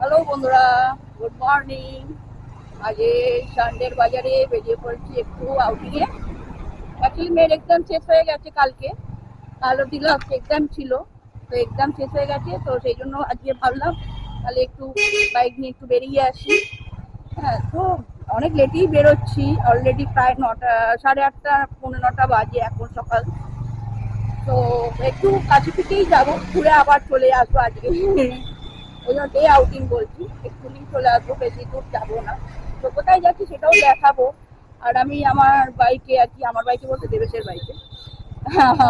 Hello বন্ধুরা good morning আজকে সানডের বাজারে বেরিয়ে পড়েছি একটু আউটিংয়ে অ্যাকচুয়ালি মেয়ের এক্সাম শেষ হয়ে গেছে কালকে। কাল লাস্ট এক্সাম ছিল। তো এক্সাম শেষ হয়ে গেছে, তো সেই জন্য আজকে ভাবলাম তাহলে একটু বাইক নিয়ে একটু বেরিয়ে আসি। হ্যাঁ তো অনেক লেটেই বেরোচ্ছি। অলরেডি প্রায় নটা, সাড়ে আটটা, পৌনে নটা বাজে এখন সকাল। তো একটু কাছে থেকেই যাব, ঘুরে আবার চলে আসব আজকে। ওই ডে আউটিং বলছি। এক্ষুনি চলে আসব বেশি দূর যাব না। তো কোথায় যাচ্ছি সেটাও দেখাবো। আর আমি আমার বাইকে আর কি আমার বাইকে বলতে দেবেশের বাইকে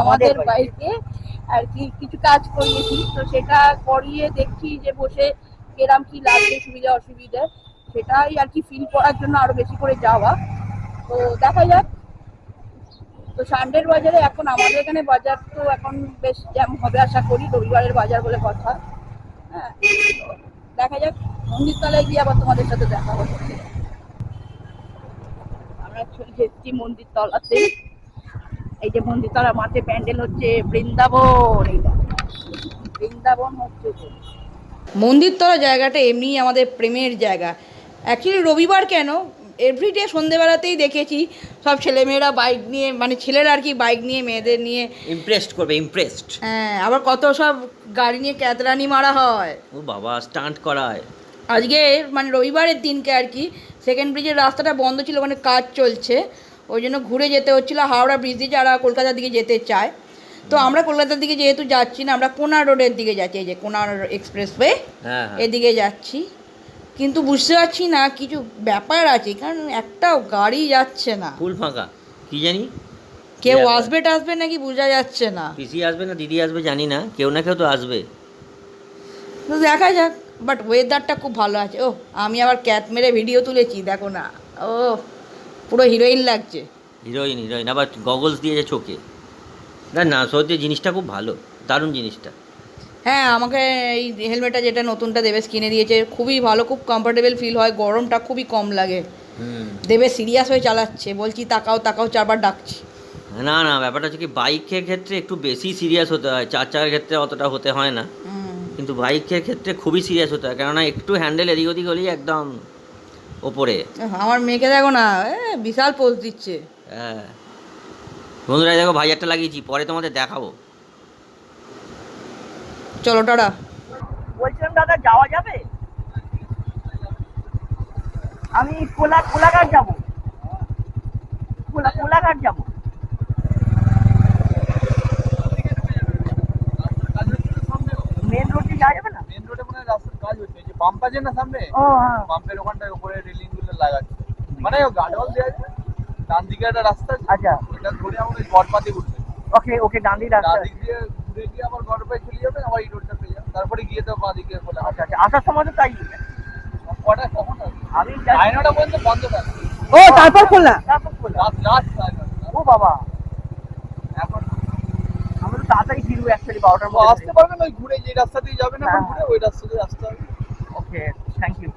আমাদের বাইকে আর কি কিছু কাজ করিয়েছি তো সেটা করিয়ে দেখছি যে বসে কেরাম কি লাগবে সুবিধা অসুবিধা। সেটাই আর কি ফিল করার জন্য আরও বেশি করে যাওয়া। তো দেখা যাক। তো সানডের বাজারে এখন আমাদের এখানে বাজার তো এখন বেশ জ্যাম হবে আশা করি। রবিবারের বাজার বলে কথা। হ্যাঁ। দেখা যাক, মন্দিরতলায় গিয়ে আবার তোমাদের সাথে দেখা হবে। আমরা চলে মন্দিরতলাতে। এই যে মন্দিরতলা প্যান্ডেল হচ্ছে বৃন্দাবন। বৃন্দাবন হচ্ছে মন্দিরতলা জায়গাটা এমনি আমাদের প্রেমের জায়গা। অ্যাকচুয়ালি রবিবার কেন? এভরিডে সন্ধেবেলাতেই দেখেছি সব ছেলেমেয়েরা বাইক নিয়ে মানে ছেলেরা আর কি বাইক নিয়ে মেয়েদের নিয়ে। ইমপ্রেসড করবে ইমপ্রেসড হ্যাঁ আবার কত সব গাড়ি নিয়ে ক্যাতরানি মারা হয়। ও বাবা স্টান্ট করায়। আজকে মানে রবিবারের দিনকে আর কি সেকেন্ড ব্রিজের রাস্তাটা বন্ধ ছিল ওখানে কাজ চলছে। ওই জন্য ঘুরে যেতে হচ্ছিল হাওড়া ব্রিজ দিয়ে যারা কলকাতার দিকে যেতে চায়। তো আমরা কলকাতার দিকে যেহেতু যাচ্ছি না আমরা কোনা রোডের দিকে যাচ্ছি এই যে কোনার এক্সপ্রেসওয়ে হ্যাঁ হ্যাঁ। এদিকে যাচ্ছি। কিন্তু বুঝতে পারছি না কিছু ব্যাপার আছে কারণ একটাও গাড়ি যাচ্ছে না। ফুল ফাঁকা কি জানি? কেউ? আসবে টাসবে নাকি বোঝা যাচ্ছে না। পিসি আসবে না দিদি আসবে জানি না কেউ না কেউ তো আসবে। তো দেখা যাক বাট ওয়েদারটা খুব ভালো আছে। ও আমি আবার ক্যাট মেরে ভিডিও তুলেছি দেখো না। ও পুরো হিরোইন লাগছে। হিরোইন হিরোইন আবার গগলস দিয়েছে চোখে। না না সত্যি জিনিসটা খুব ভালো দারুণ জিনিসটা। হ্যাঁ আমাকে এই হেলমেটটা যেটা নতুনটা দেবেশ কিনে দিয়েছে খুবই ভালো খুব কমফোর্টেবল ফিল হয় গরমটা খুবই কম লাগে। দেবে সিরিয়াস হয়ে চালাচ্ছে বলছি তাকাও তাকাও চারবার ডাকছি। না না ব্যাপারটা হচ্ছে কি বাইকের ক্ষেত্রে একটু বেশি সিরিয়াস হতে হয় চার চাকার ক্ষেত্রে অতটা হতে হয় না। কিন্তু বাইকের ক্ষেত্রে খুবই সিরিয়াস হতে হয় কেননা একটু হ্যান্ডেল এদিক ওদিক হলেই একদম ওপরে। আমার মেয়েকে দেখো না এ, বিশাল পোজ দিচ্ছে। হ্যাঁ। বন্ধুরা দেখো ভাইয়ারটা লাগিয়েছি পরে তোমাদের দেখাবো। চলো টাটা। বলছিলাম দাদা যাওয়া যাবে? আমি কোলা কোলাঘাট যাব। কোলা কোলাঘাট যাব। মেন রোডে যাওয়া যাবে না? মেন রোডে মনে হয় রাস্তার কাজ হচ্ছে যে পাম্প আছে না সামনে? ও হ্যাঁ। পাম্পের ওখানটায় উপরে রেলিংগুলো লাগাচ্ছে। মানে ও গার্ডওয়াল দেওয়া আছে। ডান দিকে একটা রাস্তা আছে। আচ্ছা। এটা ধরে আমাদের গড়পাতে উঠবে ওকে ওকে ডান্ডি রাস্তা ডান দিক দিয়ে চলে যাবে আবার এই রোডটা পেয়ে যাবে। তারপরে গিয়ে তো বাঁ দিকে আচ্ছা আচ্ছা আসার সময় তো তাই কটা কখন আসবে? আমি সাড়ে নটা পর্যন্ত বন্ধ থাকে ও তারপর খোলা? তারপর খোলা। লাস্ট ও বাবা। এখন আমরা তো তাড়াতাড়ি ফিরবো অ্যাকচুয়ালি বারোটার মধ্যে। আসতে পারবেন ওই ঘুরে যে রাস্তা দিয়ে যাবেন এখন হ্যাঁ। ঘুরে ওই রাস্তা দিয়ে আসতে হবে। ওকে থ্যাংক ইউ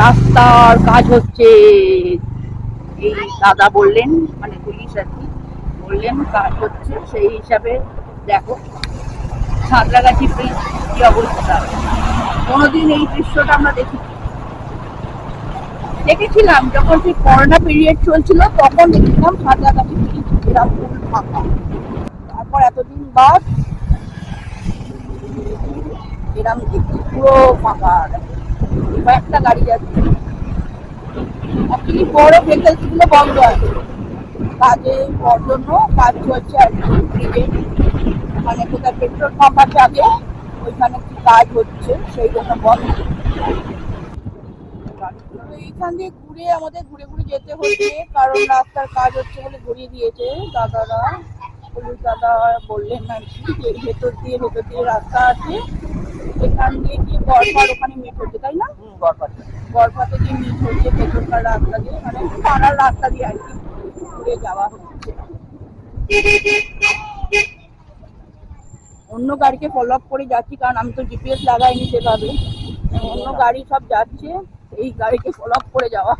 রাস্তার কাজ হচ্ছে এই দাদা বললেন বললেন কাজ হচ্ছে, সেই হিসাবে দেখো, সাঁতরাগাছি ব্রিজ কি অবস্থা। কোনোদিন এই দৃশ্যটা আমরা দেখেছি দেখেছিলাম, যখন সেই করোনা পিরিয়ড চলছিল, তখন দেখছিলাম সাঁতরাগাছি ব্রিজ এরকম ফুল ফাঁকা। তারপর এতদিন বাদ, এরম দেখছি, পুরো ফাঁকা। একটা গাড়ি যাচ্ছে। অ্যাকচুয়ালি বড় ভেহিকলসগুলো বন্ধ আছে। কাজে জন্য কাজ চলছে আর কি ব্রিজে মানে কোথায় পেট্রোল পাম্প আছে আগে ওইখানে কি কাজ হচ্ছে সেই জন্য বন্ধ। এইখান দিয়ে ঘুরে আমাদের ঘুরে ঘুরে যেতে হচ্ছে কারণ রাস্তার কাজ হচ্ছে বলে ঘুরিয়ে দিয়েছে দাদারা। পুলিশ দাদা বললেন আর কি যে ভেতর দিয়ে ভেতর দিয়ে রাস্তা আছে। এখান দিয়ে গিয়ে গড়পার ওখানে মিট হচ্ছে তাই না? গড়পাতে গিয়ে মিট হচ্ছে ভেতরকার রাস্তা দিয়ে মানে পাড়ার রাস্তা দিয়ে আর কি। ঘুরে যাওয়া হচ্ছে। অন্য গাড়িকে ফলো আপ করে যাচ্ছি, কারণ আমি তো জিপিএস লাগাইনি সেভাবে। অন্য গাড়ি সব যাচ্ছে, এই গাড়িকে ফলো আপ করে যাওয়া।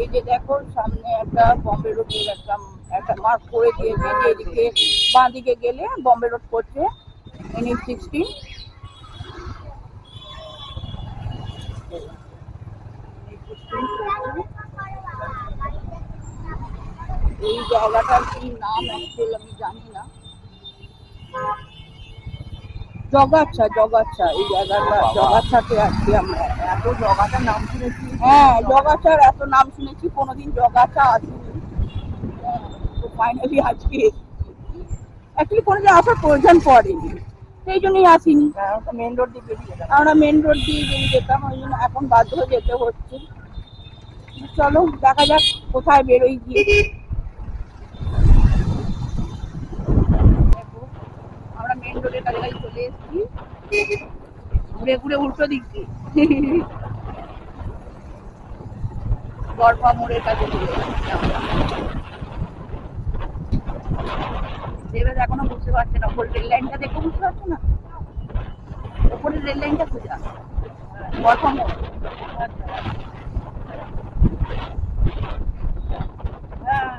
এই যে দেখো, সামনে একটা বম্বে রোডের একটা একটা মার্ক করে দিয়েছে যে এদিকে বাঁ দিকে গেলে বম্বে রোড পড়ছে এনএইচ সিক্সটিন এই জায়গাটার কি নাম অ্যাকচুয়াল আমি জানি না। জগাচ্ছা জগাচ্ছা এই জায়গাটা জগাচ্ছাতে আছি আমরা। এত জগাটার নাম শুনেছি? হ্যাঁ জগাছার এত নাম শুনেছি কোনোদিন জগাছা আসিনি। হ্যাঁ, তো ফাইনালি আজকে অ্যাকচুয়ালি কোনোদিন আসার প্রয়োজন পড়েনি। সেই জন্যই আসিনি। মেন রোড দিয়ে বেরিয়ে আমরা মেন রোড দিয়ে বেরিয়ে যেতাম ওই জন্য এখন বাধ্য হয়ে যেতে হচ্ছে। চলো দেখা যাক কোথায় বেরোই গিয়ে দেখো, আমরা মেন রোডের কাছাকাছি ঘুরে ঘুরে উল্টো দিক গড়পা মোড়ের কাছে এখনও বুঝতে পারছে না ওপর রেল লাইনটা দেখে বুঝতে পারছ না? ওপরের রেল লাইনটা সোজা গড়পা মোড়। হ্যাঁ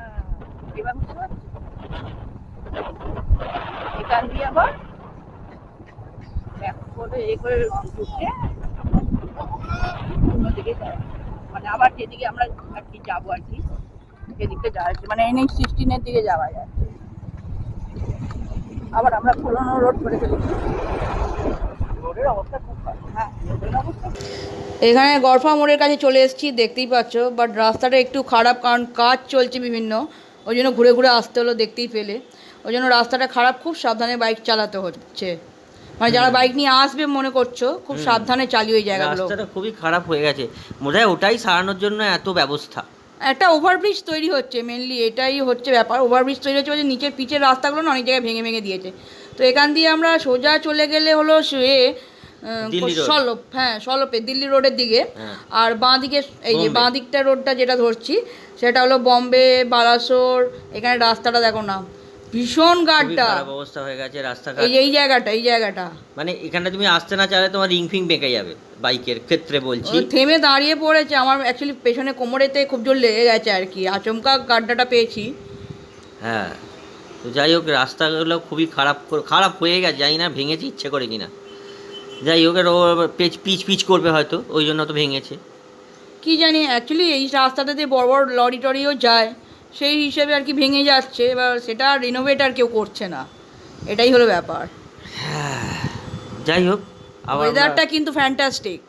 এবার বুঝতে পারছ? এখান দিয়ে আবার মানে আবার যাব আর কি মানে সিক্সটিনের দিকে যাওয়া যায়। আবার আমরা হ্যাঁ এখানে গরফা মোড়ের কাছে চলে এসেছি, দেখতেই পাচ্ছ। বাট রাস্তাটা একটু খারাপ, কারণ কাজ চলছে বিভিন্ন। ওই জন্য ঘুরে ঘুরে আসতে হলো, দেখতেই পেলে। ওই জন্য রাস্তাটা খারাপ, খুব সাবধানে বাইক চালাতে হচ্ছে। মানে যারা বাইক নিয়ে আসবে মনে করছ খুব সাবধানে চালিয়ে ওই জায়গাগুলো। রাস্তাটা খুবই খারাপ হয়ে গেছে। হয় ওটাই সারানোর জন্য এত ব্যবস্থা। একটা ওভারব্রিজ তৈরি হচ্ছে মেনলি এটাই হচ্ছে ব্যাপার। ওভারব্রিজ তৈরি হচ্ছে বলছে নিচের পিচের রাস্তাগুলো না অনেক জায়গায় ভেঙে ভেঙে দিয়েছে। তো এখান দিয়ে আমরা সোজা চলে গেলে হলো সে সলপ হ্যাঁ সলপে দিল্লি রোডের দিকে। হ্যাঁ। আর বাঁ দিকে এই যে। বাঁ দিকটা রোডটা যেটা ধরছি সেটা হলো বম্বে বালাসোর এখানে রাস্তাটা দেখো না। ভীষণ গাড্ডা খারাপ অবস্থা হয়ে গেছে রাস্তাঘাট। এই এই জায়গাটা এই জায়গাটা। মানে এখানে তুমি আসতে না চাইলে তোমার রিং ফিং বেঁকে যাবে বাইকের ক্ষেত্রে বলছি। থেমে দাঁড়িয়ে পড়েছে। আমার অ্যাকচুয়ালি পেছনে কোমরেতে খুব জোর লেগে গেছে আর কি। আচমকা গাড্ডাটা পেয়েছি। হ্যাঁ। তো যাই হোক রাস্তাগুলো খুবই খারাপ খারাপ হয়ে গেছে। জানি না ভেঙেছে ইচ্ছে করে কিনা। যাই হোক ও পিচ পিচ পিচ করবে হয়তো। ওই জন্য তো ভেঙেছে। কি জানি অ্যাকচুয়ালি এই রাস্তাটাতে বড় বড় লরি টরিও যায়। সেই হিসেবে আর কি ভেঙে যাচ্ছে এবার সেটা রিনোভেট আর কেউ করছে না। এটাই হলো ব্যাপার। যাই হোক ওয়েদারটা কিন্তু ফ্যান্টাস্টিক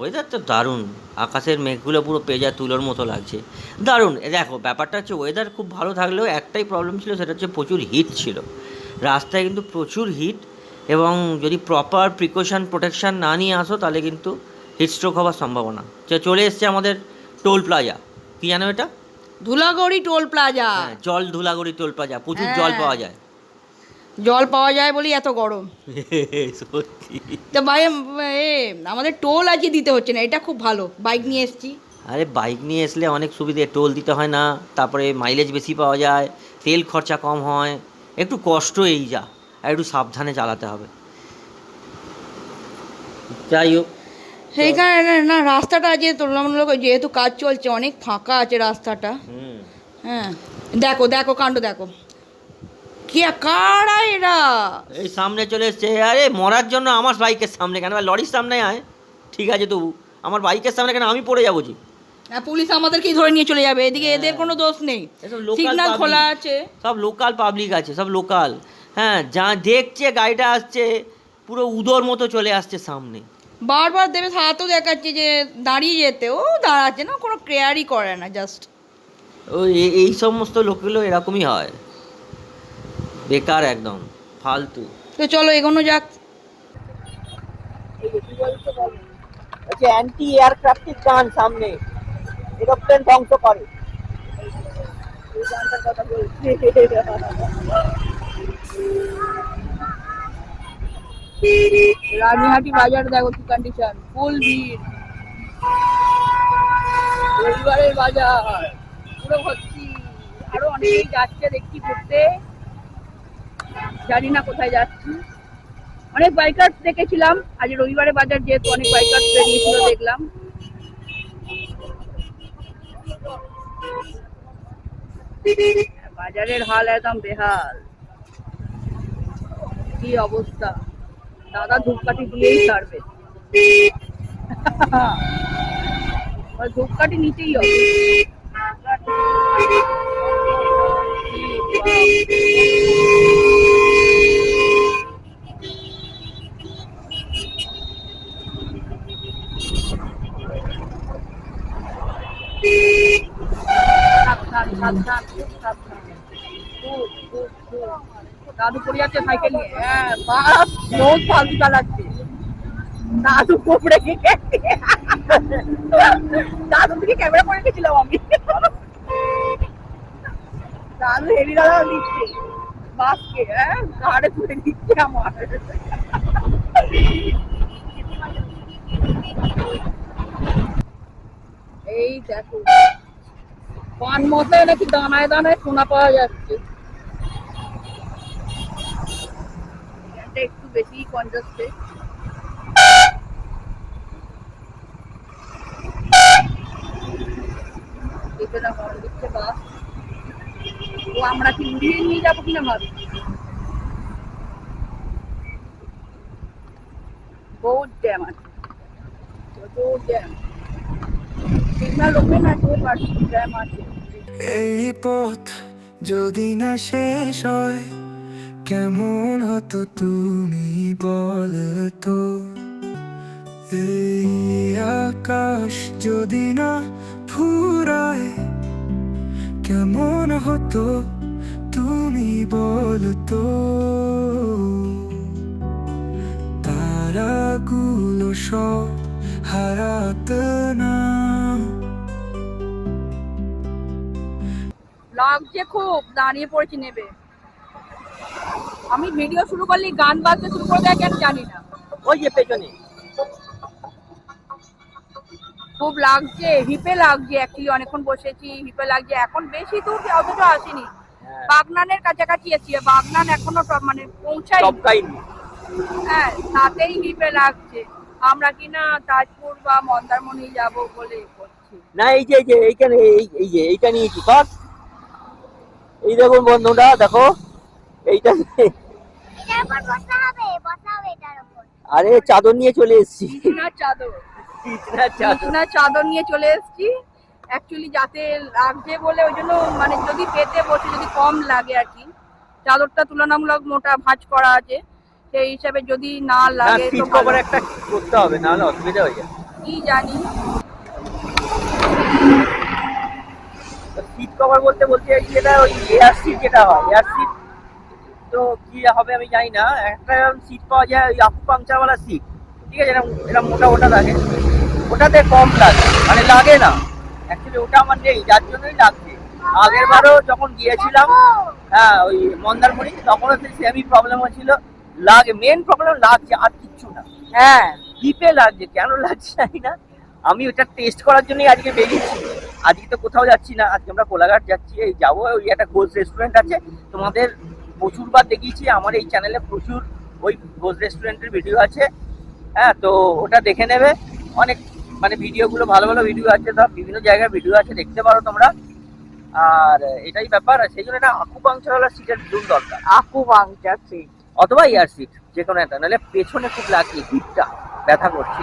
ওয়েদার তো দারুণ। আকাশের মেঘগুলো পুরো পেজা তুলোর মতো লাগছে। দারুণ। দেখো ব্যাপারটা হচ্ছে ওয়েদার খুব ভালো থাকলেও একটাই প্রবলেম ছিল সেটা হচ্ছে প্রচুর হিট ছিল। রাস্তায় কিন্তু প্রচুর হিট এবং যদি প্রপার প্রিকশন প্রোটেকশন না নিয়ে আসো তাহলে কিন্তু হিটস্ট্রোক হওয়ার সম্ভাবনা। চলে এসছে আমাদের টোল প্লাজা কি জানো এটা? Dhulagori toll plaza. হ্যাঁ, জল ধুলাগড়ি টোল প্লাজা প্রচুর হ্যাঁ। জল পাওয়া যায়। জল পাওয়া যায় বলেই এত গরম। সত্যি। তো ভাই এ আমাদের টোল আজকে দিতে হচ্ছে না এটা খুব ভালো। বাইক নিয়ে এসেছি। আরে বাইক নিয়ে আসলে অনেক সুবিধে টোল দিতে হয় না তারপরে মাইলেজ বেশি পাওয়া যায় তেল খরচা কম হয় একটু কষ্ট এই যা আর একটু সাবধানে চালাতে হবে। যাই হোক। সেইখানে না- না রাস্তাটা যে তুলনামূলক যেহেতু কাজ চলছে অনেক ফাঁকা আছে রাস্তাটা। হ্যাঁ। দেখো দেখো কাণ্ড দেখো। কে কারা এরা? এই সামনে চলে এসছে। আরে মরার জন্য আমার বাইকের সামনে কেন? লরির সামনে আয়। ঠিক আছে তবু। আমার বাইকের সামনে কেন? আমি পড়ে যাব যে। হ্যাঁ, পুলিশ আমাদেরকেই ধরে নিয়ে চলে যাবে। এদিকে এদের কোনো দোষ নেই। local খোলা আছে। সব লোকাল পাবলিক আছে সব লোকাল হ্যাঁ যা দেখছে গাড়িটা আসছে পুরো উদর মতো চলে আসছে সামনে। বারবার দেবে হাতও দেখাচ্ছে যে দাঁড়িয়ে যেতে। ও দাঁড়াচ্ছে না কোনো কেয়ারই করে না জাস্ট ও এই সমস্ত লোকগুলো এরকমই হয়। বেকার একদম ফালতু। তো চলো এগোনো যাক। হচ্ছে অ্যান্টি এয়ারক্রাফটের গান সামনে। এরোপ্লেন ধ্বংস করে। এই গানটার কথা বলছে। রানীহাটি বাজার দেখো কি কন্ডিশন ফুল ভিড়। রবিবারের বাজার, পুরো ভর্তি। আরও অনেকেই যাচ্ছে দেখছি ঘুরতে। জানি না কোথায় যাচ্ছি। অনেক বাইকার্স দেখেছিলাম, আজ রবিবারের বাজার যেহেতু অনেক বাইকার্স বেরিয়েছিল, দেখলাম। বাজারের হাল একদম বেহাল। কি অবস্থা? দাদা ধূপকাঠি দিয়েই ছাড়বে ওই ধূপকাঠি নিতেই হবে সাবধান সাবধান খুব সাবধান খুব খুব খুব দাদু পড়ে যাচ্ছে সাইকেল নিয়ে। হ্যাঁ বাপ ফালতু চালাচ্ছে। দাদু কোপড়ে গেছে। দাদু থেকে ক্যামেরা করে গেছিলাম আমি। দাদু হেরি দাদা বাসকে হ্যাঁ ঘাড়ে তুলে দিচ্ছে আমার। এই দেখো। পান মশায় নাকি দানায় দানায় সোনা পাওয়া যাচ্ছে। এটা একটু বেশি কনজাস্টে আমরা কি উড়িয়ে নিয়ে যাব কিনা ভাবি? জ্যাম আছে। ওপেন আছে জ্যাম আছে। এই পথ যদি না শেষ হয় কেমন হতো তুমি বলতো এই আকাশ যদি না ফুরায়, কেমন হতো তুমি বলতো তারাগুলো সব হারাতে না। লাগছে খুব দাঁড়িয়ে পড়েছি নেবে? আমি ভিডিও শুরু করলে গান বাজতে শুরু করে দেয় কেন জানি না। ওই যে পেছনে। খুব লাগছে হিপে লাগছে অ্যাকচুয়ালি অনেকক্ষণ বসেছি হিপে লাগছে। এখন বেশি দূর অথচ আসিনি। হ্যাঁ। বাগনানের কাছাকাছি আছি বাগনান এখনও মানে পৌঁছাই হ্যাঁ তাতেই হিপে লাগছে। আমরা কিনা তাজপুর বা মন্দারমণি যাব বলে করছি না এই যে এই যে এইখানে এই এই যে এইটা নিয়েছি কর এই দেখুন বন্ধুরা দেখো। এইটা আরে চাদর নিয়ে চলে এসেছি। চাদর। চাদর। বিছনার চাদর নিয়ে চলে এসেছি। অ্যাকচুয়ালি যাতে লাগছে বলে ওই জন্য মানে যদি পেতে বসে যদি কম লাগে আর কি চাদরটা তুলনামূলক মোটা ভাঁজ করা আছে। সেই হিসাবে যদি না না লাগে তো। কভার একটা করতে হবে নাহলে অসুবিধা হয়ে যাবে। কি জানি। সিট কভার বলতে বলতে যেটা ওই এয়ার সিট যেটা হয় এয়ার সিট তো কি হবে আমি জানি না। একটা সিট পাওয়া যায় ওই আপু পাংচারওয়ালা সিট ঠিক আছে? এরকম এরকম মোটা মোটা লাগে। ওটাতে কম লাগে। মানে লাগে না। অ্যাকচুয়ালি ওটা আমার নেই যার জন্যই লাগছে। আগের বারও যখন গিয়েছিলাম হ্যাঁ ওই মন্দারমণি তখনও সেই সেমই প্রবলেম হচ্ছিল লাগে মেন প্রবলেম লাগছে আর কিচ্ছু না। হ্যাঁ। ডিপে লাগছে। কেন লাগছে জানি না। আমি ওটা টেস্ট করার জন্যই আজকে বেরিয়েছি। আজকে তো কোথাও যাচ্ছি না। আজকে আমরা কোলাঘাট যাচ্ছি। এই যাব ওই একটা ঘোষ রেস্টুরেন্ট আছে। তোমাদের প্রচুরবার দেখিয়েছি আমার এই চ্যানেলে প্রচুর ওই ঘোষ রেস্টুরেন্টের ভিডিও আছে। হ্যাঁ তো ওটা দেখে নেবে। অনেক মানে ভিডিওগুলো ভালো ভালো ভিডিও আছে সব বিভিন্ন জায়গায় ভিডিও আছে দেখতে পারো তোমরা। আর এটাই ব্যাপার আর সেই জন্য এটা আকু পাংচারওয়ালা সিটের জুন দরকার। আকু পাংচার সিট অথবা এয়ার সিট যে কোনো একটা নাহলে পেছনে খুব লাগছে হিটটা ব্যথা করছে।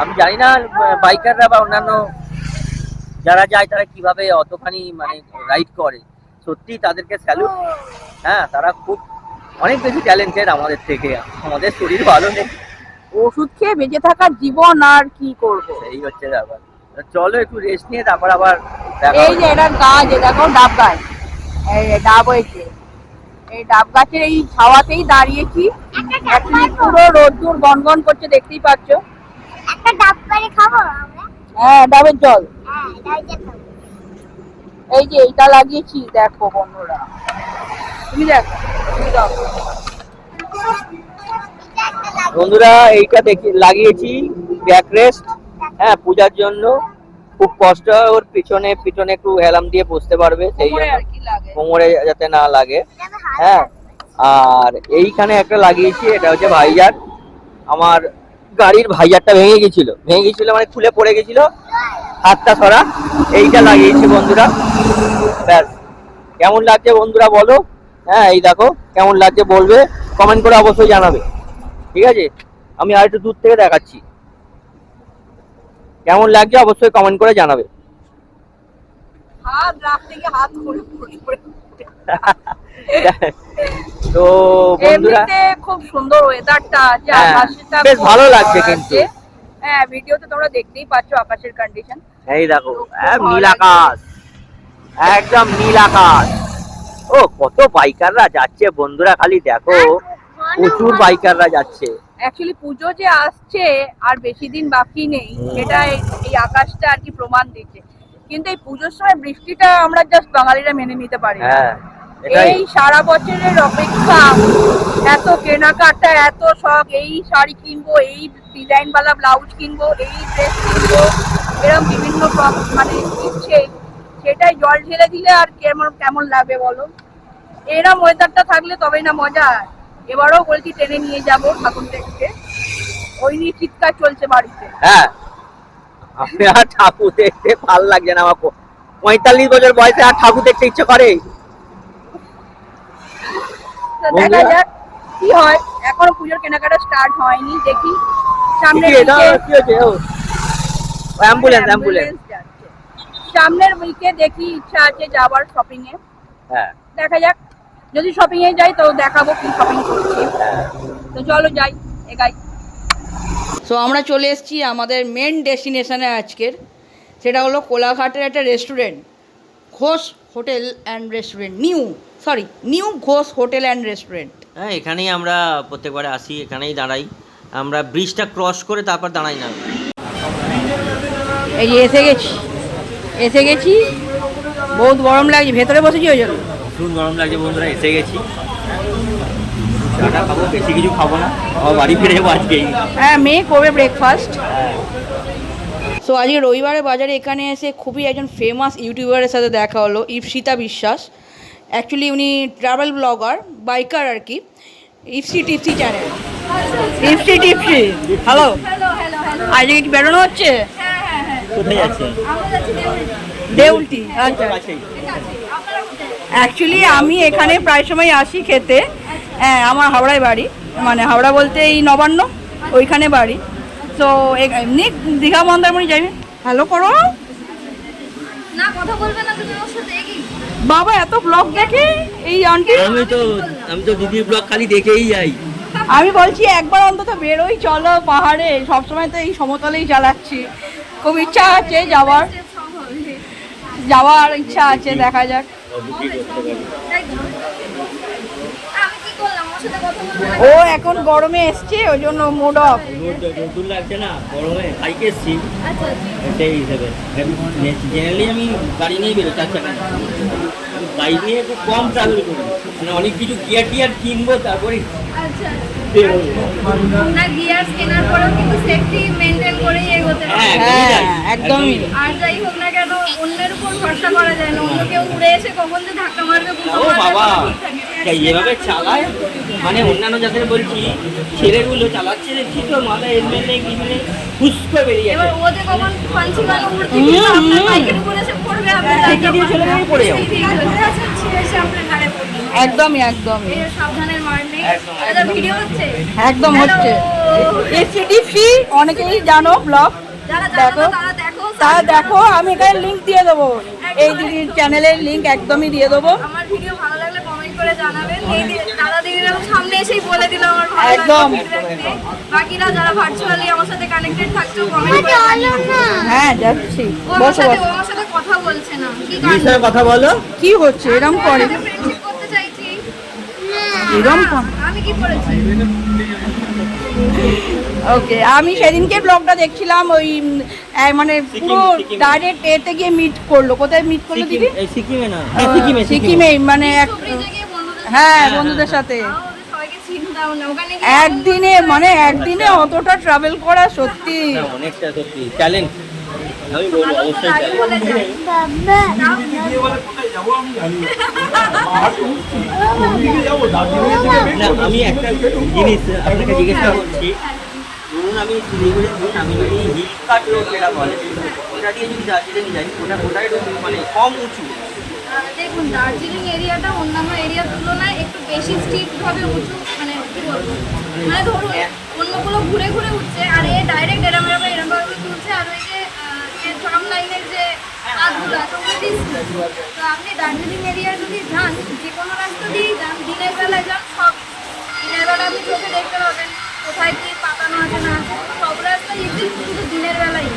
আমি জানি না বাইকাররা বা অন্যান্য যারা যায় তারা কীভাবে অতখানি মানে রাইড করে। সত্যি তাদেরকে স্যালুট হ্যাঁ তারা খুব অনেক বেশি ট্যালেন্টেড আমাদের থেকে। আমাদের শরীর ভালো নেই। ওষুধ খেয়ে বেঁচে থাকার জীবন আর কি করব? এই হচ্ছে ব্যাপার। চলো একটু রেস্ট নিয়ে তারপর আবার এই যে এটা গাছ এ দেখো ডাব গাছ। এই ডাব হয়েছে। এই ডাব গাছের এই ছাওয়াতেই দাঁড়িয়েছি। পুরো রোদ্দুর গনগন করছে দেখতেই পাচ্ছ। একটা ডাব করে খাব আমরা? হ্যাঁ ডাবের জল। হ্যাঁ ডাইজে খাব এই যে এইটা লাগিয়েছি দেখো বন্ধুরা। তুমি দেখো তুমি দেখো বন্ধুরা এইটা দেখি লাগিয়েছি ব্যাক রেস্ট। হ্যাঁ পূজার জন্য। খুব কষ্ট হয় ওর পিছনে পিছনে একটু হেলাম দিয়ে বসতে পারবে সেই জন্য। কোমরে যাতে না লাগে। হ্যাঁ আর এইখানে একটা লাগিয়েছি এটা হচ্ছে ভাইজার। আমার গাড়ির ভাইজারটা ভেঙে গেছিল। ভেঙে গেছিল মানে খুলে পড়ে গেছিল। হাতটা সরা, এইটা লাগিয়েছি বন্ধুরা। ব্যাস। কেমন লাগছে বন্ধুরা বলো? হ্যাঁ এই দেখো, কেমন লাগছে বলবে? কমেন্ট করে অবশ্যই জানাবে। ঠিক আছে? আমি আর একটু দূর থেকে দেখাচ্ছি। কেমন লাগছে অবশ্যই কমেন্ট করে জানাবে। হাত রাখতে গিয়ে হাত পড়ে তো বন্ধুরা খুব সুন্দর ওয়েদারটা হ্যাঁ, আকাশটা বেশ ভালো লাগছে। কিন্তু। হ্যাঁ ভিডিওতে তোমরা দেখতেই পাচ্ছ আকাশের কন্ডিশন এই দেখো হ্যাঁ, নীল আকাশ। একদম নীল আকাশ। ও কত বাইকাররা যাচ্ছে বন্ধুরা খালি দেখো। প্রচুর বাইকাররা যাচ্ছে। অ্যাকচুয়ালি পুজো যে আসছে আর বেশি দিন বাকি নেই। সেটা এই আকাশটা আর কি প্রমাণ দিচ্ছে। কিন্তু এই পুজোর সময় বৃষ্টিটা আমরা জাস্ট বাঙালিরা মেনে নিতে পারি না। হ্যাঁ। এই সারা বছরের অপেক্ষা এত কেনাকাটা এত শখ এই শাড়ি কিনবো এই ডিজাইন বালা ব্লাউজ কিনবো এই ড্রেস কিনবো এরকম বিভিন্ন মানে ইচ্ছে। সেটাই জল ঢেলে দিলে আর কেমন কেমন লাগবে বলো? এরম ওয়েদারটা থাকলে তবেই না মজা এবারও বলছি টেনে নিয়ে যাব ঠাকুর দেখতে ওই নিয়ে চিৎকার চলছে বাড়িতে। হ্যাঁ। আমি আর ঠাকুর দেখতে ভালো লাগছে না আমার পঁয়তাল্লিশ বছর বয়সে আর ঠাকুর দেখতে ইচ্ছে করে। তো দেখা যাক কি হয়। এখনও পুজোর কেনাকাটা স্টার্ট হয়নি দেখি। অ্যাম্বুলেন্স অ্যাম্বুলেন্স সামনের উইকে দেখি ইচ্ছা আছে যাবার শপিং এ হ্যাঁ। দেখা যাক। যদি শপিং এ যাই তো দেখাবো কি শপিং করছি। হ্যাঁ। তো চলো যাই এগাই সো আমরা চলে এসেছি আমাদের মেন ডেস্টিনেশনে আজকের। সেটা হলো কোলাঘাটের একটা restaurant Ghosh hotel and restaurant new. Sorry new Ghosh hotel and restaurant হ্যাঁ এখানেই আমরা প্রত্যেকবারে আসি এখানেই দাঁড়াই। আমরা ব্রিজটা ক্রস করে তারপর দাঁড়াই না। এই যে এসে গেছি। এসে গেছি। বহুত গরম লাগছে ভেতরে বসেছি ওই জন্য ভীষণ গরম লাগছে বন্ধুরা এসে গেছি। চাটা খাব বেশি কিছু খাব না। আবার বাড়ি ফিরে যাব আজকেই। হ্যাঁ মেয়ে করবে ব্রেকফাস্ট সো আজকে রবিবারে বাজারে এখানে এসে খুবই একজন ফেমাস ইউটিউবারের সাথে দেখা হলো ইপসিতা বিশ্বাস। অ্যাকচুয়ালি উনি ট্রাভেল ব্লগার বাইকার আর কি। ইপসি টিপসি চ্যানেল ইপসি টিপসি হ্যালো আজকে কি বেরোনো হচ্ছে? কোথায় যাচ্ছে দেউলটি। আচ্ছা। অ্যাকচুয়ালি আমি এখানে প্রায় সময় আসি খেতে। হ্যাঁ আমার হাওড়ায় বাড়ি। মানে হাওড়া বলতে এই নবান্ন ওইখানে বাড়ি। তো এমনি দীঘা মন্দারমণি যাই হ্যালো করো। না কথা বলবে না তুমি ওর সাথে কি বাবা এত ব্লগ দেখে এই আন্টি আমি তো আমি তো দিদির ব্লগ খালি দেখেই যাই। আমি বলছি একবার অন্তত বেরোই চলো পাহাড়ে। সবসময় তো এই সমতলেই চালাচ্ছি। খুব ইচ্ছা আছে যাওয়ার। যাওয়ার ইচ্ছা আছে দেখা যাক আমি কি করলাম ওর সাথে কথা বলবে না ও এখন গরমে এসছে ওই জন্য মুড অফ নতুন লাগছে না গরমে বাইকে এসছি। সেই হিসেবে। জেনারেলি আমি গাড়ি নিয়েই বেরো চার চাকা বাইক নিয়ে খুব কম ট্রাভেল করি। মানে অনেক কিছু গিয়ার টিয়ার কিনবো তারপরে আচ্ছা না গিয়ার কেনার পরেও কিন্তু সেফটি মেনটেন করেই এগোতে হবে হ্যাঁ, হ্যাঁ একদমই। আর যাই হোক না কেন অন্যের উপর ভরসা করা যায় না। অন্য কেউ উড়ে এসে কখন যে ধাক্কা মারবে বুঝতে ও পারবে যেভাবে চালায়? মানে অন্যান্য যাদের বলছি ছেলেগুলো চালাচ্ছে দেখছি তো মাথায় হেলমেট নেই কিছু নেই? হুস বেরিয়ে এবার ও যে কখন ফান্সি উড়তে গিয়ে আপনার বাইকের উপর এসে পড়বে আপনি ঠেকে দিয়ে ছেলে মেয়ে পড়ে যাব। ঠিক আছে ছিঁড়ে এসে আপনার ঘাড়ে পড়বে। একদমই একদমই। সাবধানের মার নেই। একদম, ভিডিও হচ্ছে? একদম অনেকেই জানো ব্লগ। দেখো তা দেখো আমি এখানে লিংক দিয়ে দেবো। এই দিদির চ্যানেলের লিংক একদমই দিয়ে দেবো। আমার ভিডিও ভালো করে জানাবেন। এই দাদা দিদিরা সামনে এসেই বলে দিল আমার ভালো একদম। লাগল feedback দিয়ে। বাকিরা যারা ভার্চুয়ালি আমার সাথে কানেক্টেড থাকছো কমেন্ট করে হ্যাঁ যাচ্ছি। বসো বসো। আমার সাথে কথা বলছে না। কি দিদির কথা বলো। কি হচ্ছে? এরম করে। ফ্রেন্ডশিপ করতে চাইছি। এরম আমি কি করেছি? ওকে আমি সেদিনকে ব্লগটা দেখছিলাম ওই মানে পুরো ডাইরেক্ট এতে গিয়ে মিট করল। কোথায় মিট করল দিদি? সিকিমে না? হ্যাঁ, সিকিমে সিকিমে। মানে হ্যাঁ বন্ধুদের সাথে। গিয়ে একদিনে মানে একদিনে অতটা ট্রাভেল করা সত্যি। অনেকটা সত্যি। চ্যালেঞ্জ আমি বলব অবশ্যই একটা জিনিস আপনাকে জিজ্ঞাসা করছি। ধরুন আমি শিলিগুড়ি ধরুন আমি যদি হিল কাট রোড যেটা বলে ওটা দিয়ে যদি দার্জিলিং যাই ওটা কোথায় মানে কম উঁচু। দেখুন, দার্জিলিং এরিয়াটা অন্যান্য এরিয়ার তুলনায় একটু বেশি স্টিপ ভাবে উঁচু মানে কি বলব? মানে ধরুন অন্যগুলো ঘুরে ঘুরে উঠছে, আর এ ডাইরেক্ট এরম এরম এরম ভাবে তুলছে, আর ওই যে ট্রাম লাইনের যে কাজগুলো আছে ওগুলো তো আপনি দার্জিলিং এরিয়া যদি যান, যে কোনো রাস্তা দিয়েই যান, দিনের বেলায় যান, সব দিনের বেলা আপনি চোখে দেখতে পাবেন, কোথায় কি পাতানো আছে না আছে, সব রাস্তায় ইজি শুধু দিনের বেলায়।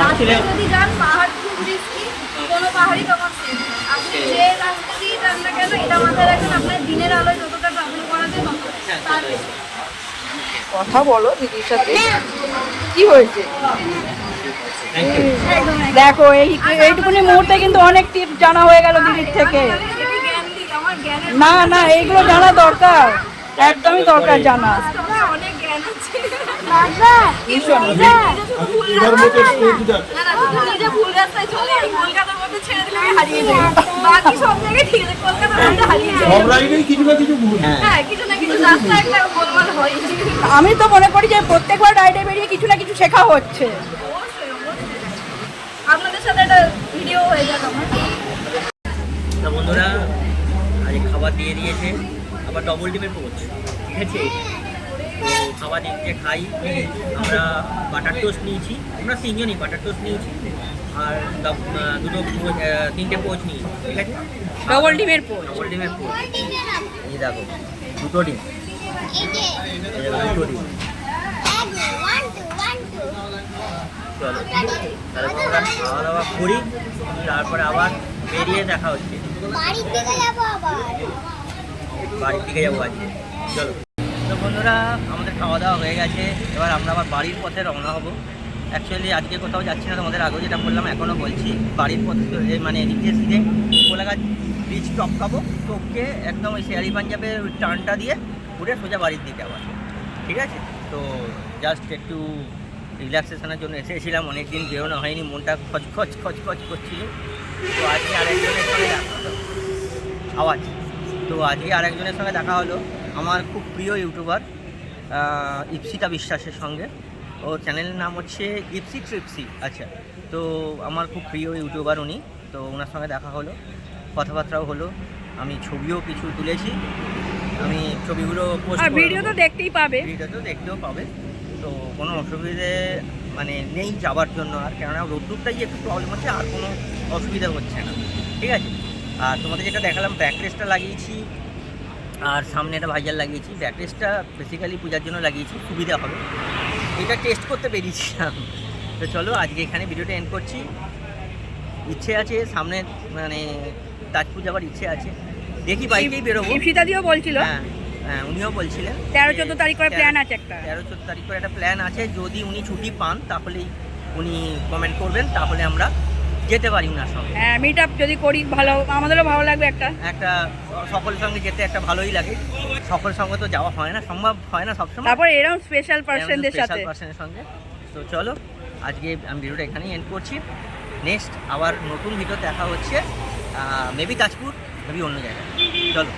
রাত্রে যদি যান, পাহাড় খুব রিস্কি কোনো পাহাড়ই তখন সেফ আপনি যে রাস্তা দিয়ে যান না কেন এটা মাথায় রাখবেন আপনার দিনের আলোয় যতটা ট্রাভেল করা যায় কথা বলো দিদির সাথে কি হয়েছে দেখো এই এইটুকুনি মুহূর্তে কিন্তু অনেক টিপস জানা হয়ে গেল দিদির থেকে না না এইগুলো জানা দরকার একদমই দরকার জানা ভুল রাস্তায় চলে হারিয়ে বাকি সব জায়গায় ঠিক আছে কলকাতার মধ্যে হারিয়ে যাই। সব রাইডেই কিছু না কিছু ভুল। হ্যাঁ কিছু না কিছু রাস্তা একটা গোলমাল হয়। আমি তো মনে করি যে প্রত্যেকবার রাইডে বেরিয়ে কিছু না কিছু শেখা হচ্ছে। আপনাদের সাথে একটা ভিডিও হয়ে যাক আমার। তা বন্ধুরা আজ খাবার দিয়ে দিয়েছে। আবার ডবল ডিমের পোচ ঠিক আছে? খাবার দিচ্ছে খাই। আমরা বাটার টোস্ট নিয়েছি। আমরা তিনজনই বাটার টোস্ট নিয়েছি। আর দুটো পোচ, তিনটে পোচ নিয়েছি ঠিক আছে? ডবল ডিমের পোচ। ডবল ডিমের পোচ। এই দেখো দুটো ডিম। দুটো ডিম। চলো তাহলে বন্ধুরা খাওয়া দাওয়া করি তারপরে আবার বেরিয়ে দেখা হচ্ছে। বাড়ির দিকে যাব আবার। বাড়ির দিকে যাব আজকে। চলো। তো বন্ধুরা, আমাদের খাওয়া দাওয়া হয়ে গেছে। এবার আমরা আবার বাড়ির পথে রওনা হব। অ্যাকচুয়ালি আজকে কোথাও যাচ্ছি না, তোমাদের আগেও যেটা বললাম, এখনও বলছি, বাড়ির পথে মানে এদিক দিয়ে সিধে কোলাঘাট ব্রিজ টপকাবো টপকে একদম ওই শেয়ারি পাঞ্জাবের ওই টার্নটা দিয়ে ঘুরে সোজা বাড়ির দিকে আবার। ঠিক আছে? তো জাস্ট একটু রিল্যাক্সেশনের জন্য এসেছিলাম অনেক দিন বেরোনো হয়নি, মনটা খচ খচ খচ খচ করছিল। তো আজকে আরেকজনের সঙ্গে দেখা হলো। আওয়াজ। তো আজকে আরেকজনের সঙ্গে দেখা হলো। আমার খুব প্রিয় ইউটিউবার ইপসিতা বিশ্বাসের সঙ্গে। ওর চ্যানেলের নাম হচ্ছে ইপসি ট্রিপসি। আচ্ছা তো আমার খুব প্রিয় ইউটিউবার উনি তো ওনার সঙ্গে দেখা হলো কথাবার্তাও হলো আমি ছবিও কিছু তুলেছি আমি ছবিগুলো পোস্ট আর ভিডিও তো দেখতেই পাবে। ভিডিও তো দেখতেও পাবে তো কোনো অসুবিধে মানে নেই যাওয়ার জন্য আর কেননা রোদ্দুরটাই একটু প্রবলেম হচ্ছে আর কোনো অসুবিধা হচ্ছে না। ঠিক আছে? আর তোমাদের যেটা দেখালাম ব্যাকরেসটা লাগিয়েছি আর সামনে একটা ভাইজার লাগিয়েছি। ব্যাকরেসটা বেসিক্যালি পূজার জন্য লাগিয়েছি সুবিধা হবে। এটা টেস্ট করতে বেরিয়েছিলাম। তো চলো আজকে এখানে ভিডিওটা এন্ড করছি। ইচ্ছে আছে সামনে মানে তাজপুর যাওয়ার ইচ্ছে আছে। দেখি বাইকেই বেরোবো। ইপসিতা দিও বলছিল? হ্যাঁ হ্যাঁ উনিও বলছিলেন। তেরো চোদ্দ তারিখ করে প্ল্যান আছে একটা। তেরো চোদ্দ তারিখ করে একটা প্ল্যান আছে। যদি উনি ছুটি পান তাহলেই উনি কমেন্ট করবেন। তাহলে আমরা যেতে পারি ওনার সঙ্গে। হ্যাঁ মিট আপ যদি করি ভালো আমাদেরও ভালো লাগবে একটা। একটা সকলের সঙ্গে যেতে একটা ভালোই লাগে। সকলের সঙ্গে তো যাওয়া হয় না সম্ভব হয় না সবসময়। তারপর এরকম স্পেশাল পার্সনদের সাথে। স্পেশাল পার্সনের সঙ্গে। তো চলো আজকে আমি ভিডিওটা এখানেই এন্ড করছি। নেক্সট আবার নতুন ভিডিও দেখা হচ্ছে মেবি তাজপুর মেবি অন্য জায়গায়। চলো।